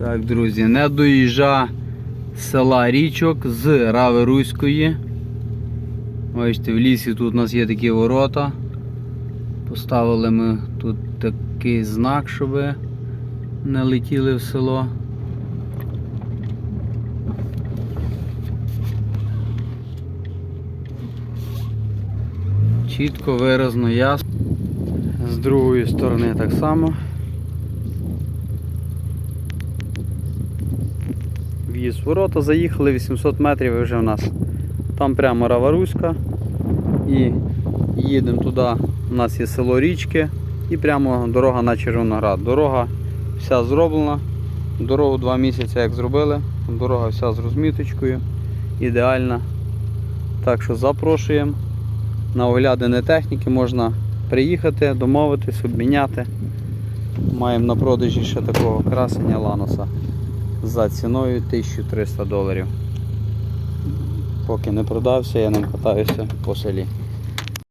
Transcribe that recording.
Так, друзі, не доїжджа села Річок з Рави Руської. Бачите, в лісі тут у нас є такі ворота. Поставили ми тут такий знак, щоб не летіли в село. Чітко, виразно, ясно. З другої сторони так само. В'їзд ворота, заїхали 800 метрів і вже в нас. Там прямо Раваруська. І їдемо туди, у нас є село Річки і прямо дорога на Червоноград. Дорога вся зроблена. Дорогу два місяці як зробили. Дорога вся з розміточкою. Ідеальна. Так що запрошуємо. На оглядини техніки можна приїхати, домовитись, обміняти. Маємо на продажі ще такого красення ланоса за ціною 1300 доларів. Поки не продався, я ним катаюся по селі.